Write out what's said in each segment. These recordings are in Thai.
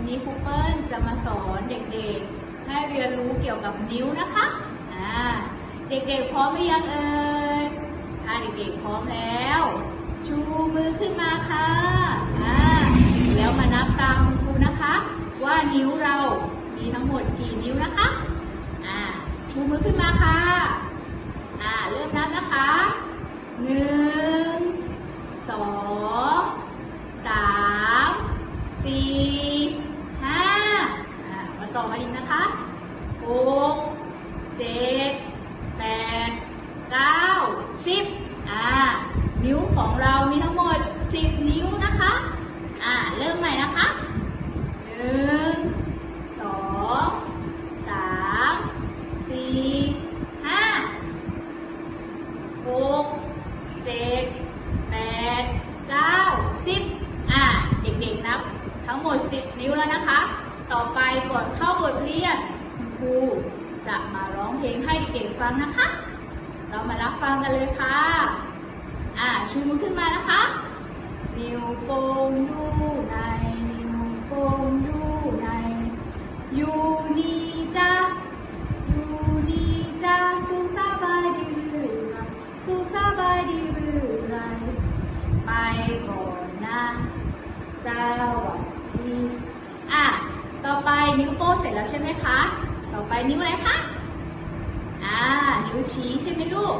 ันนี้ครูเปิ้ลจะมาสอนเด็กๆ ให้เรียนรู้เกี่ยวกับนิ้วนะคะอ่าเด็กๆพร้อมหรือยังเอ่ยถ้าเด็กๆพร้อมแล้ว ชูมือขึ้นมาค่ะอ่าแล้วมานับตามคุณครูนะคะ ว่านิ้วเรามีทั้งหมดกี่นิ้วนะคะอ่าชูมือขึ้นมาค่ะอ่าเริ่มนับนะคะหนึ่งสอง สิบอ่า นิ้วของเรามีทั้งหมดสิบนิ้วนะคะ อ่า เริ่มใหม่นะคะหนึ่งสองสามสี่ห้าหกเจ็ดแปดเก้าสิบอ่า เด็กๆนับทั้งหมดสิบนิ้วแล้วนะคะ ต่อไปก่อนเข้าบทเรียนคุณครูจะมาร้องเพลงให้เด็กๆฟังนะคะ เรามารับฟังกันเลยค่ะ อ่าชูมือขึ้นมานะคะ นิ้วโป้งอยู่ใน นิ้วโป้งอยู่ใน อยู่นี่จ้าอยู่นี่จ้าสู้สบายดีหรือไสู้สบายดีหรือไร ไปก่อนนะสวัสดีอะ ต่อไปนิ้วโป้งเสร็จแล้วใช่ไหมคะ ต่อไปนิ้วอะไรคะ อ่า นิ้วชี้ใช่ไหมลูก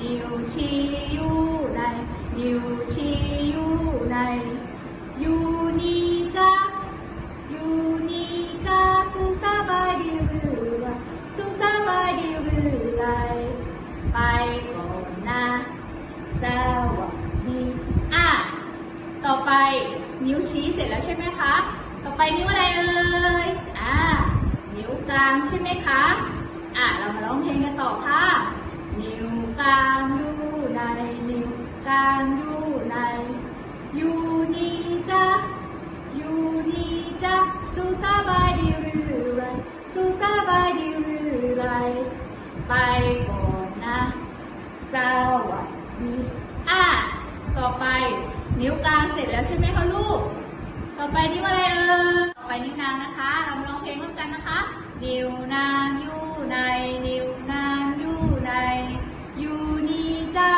นิ้วชี้อยู่ในนิ้วชี้อยู่ในอยู่นี่จ้าอยู่นี่จ้าสุขสบายดีหรือไรสุขสบายดีหรือไร ไปก่อนนะสวัสดีอะ ต่อไปนิ้วชี้เสร็จแล้วใช่ไหมคะ ต่อไปนิ้วอะไรเอ่ย อ่า นิ้วกลางใช่ไหมคะ อะเรามาร้องเพลงกันต่อค่ะ นิ้วกลางอยู่ในนิ้วกลางอยู่ในอยู่นี่จ้าอยู่นี่จ้าสุสบายดีหรือไรสุสบายดีหรือไรไปก่อนนะสวัสดีอะต่อไปนิ้วกลางเสร็จแล้วใช่ไหมคะลูก ต่อไปนิ้วอะไรเอ่ยต่อไปนิ้วนางนะคะ เรามาร้องเพลงร่วมกันนะคะ นิ้วนางอยู่ ใน นิ้วนางอยู่ในอยู่นี่จ้า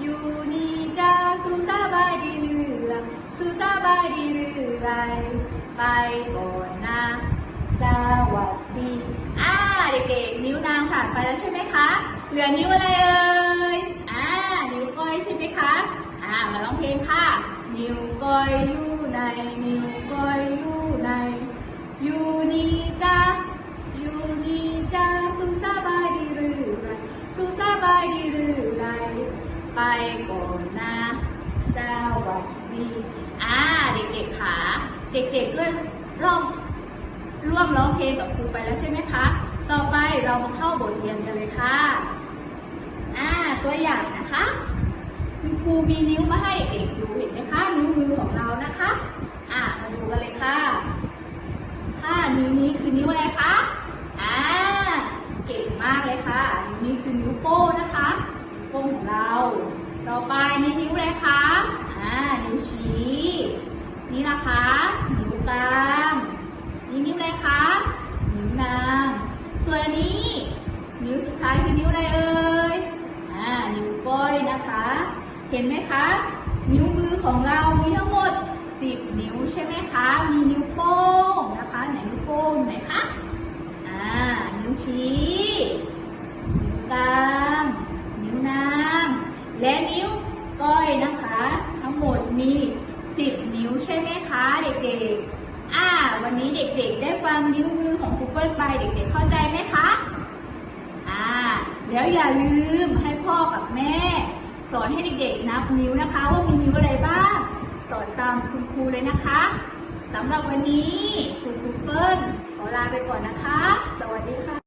อยู่นี่จ้าสุขสบายดีหรือไรสุขสบายดีหรือไรไปก่อนนะสวัสดีอ่าเด็กๆนิ้วนางผ่านไปแล้วใช่ไหมคะเหลือนิ้วอะไรเอ่ยอ่านิ้วก้อยใช่ไหมคะอ่ามาร้องเพลงค่ะ นิ้วก้อยอยู่ในนิ้วก้อย ไปก่อนนะสวัสดีอ่าเด็กๆค่ะเด็กๆด้วยร้องร่วมร้องเพลงกับครูไปแล้วใช่ไหมคะ ต่อไปเรามาเข้าบทเรียนกันเลยค่ะอ่าตัวอย่างนะคะคุณครูมีนิ้วมาให้เด็กๆดูเห็นไหมคะนิ้วมือของเรานะคะอ่ามาดูกันเลยค่ะ ค่ะนิ้วนี้คือนิ้วอะไรคะอ่าเก่งมากเลยค่ะนิ้วนี้คือนิ้วโป้นะคะ นิ้วโป้งของเรา ต่อไปนี่นิ้วอะไรคะอ่านิ้วชี้ นี่นะคะ นิ้วกลางนี่นิ้วอะไรคะ นิ้วนาง ส่วนอันนี้ นิ้วสุดท้ายคือนิ้วอะไรเอ่ยอ่า นิ้วก้อยนะคะ เห็นไหมคะ นิ้วมือของเรามีทั้งหมด 10 นิ้วใช่ไหมคะ มีนิ้วโป้งนะคะ ไหนนิ้วโป้งไหนคะ อ่า นิ้วชี้ นิ้วกลาง นิ้วนาง และนิ้วก้อยนะคะ ทั้งหมดมี 10 นิ้วใช่ไหม คะเด็กๆ อ่า วันนี้เด็กๆ ได้ฟังนิ้วมือของครูเปิ้ลไปเด็กๆ เข้าใจไหมคะ อ่า แล้วอย่าลืมให้พ่อกับแม่ สอนให้เด็กๆ นับนิ้วนะคะ ว่ามีนิ้วอะไรบ้าง สอนตามคุณครูเลยนะคะสำหรับวันนี้ครูครูเปิ้ลขอลาไปก่อนนะคะ สวัสดีค่ะ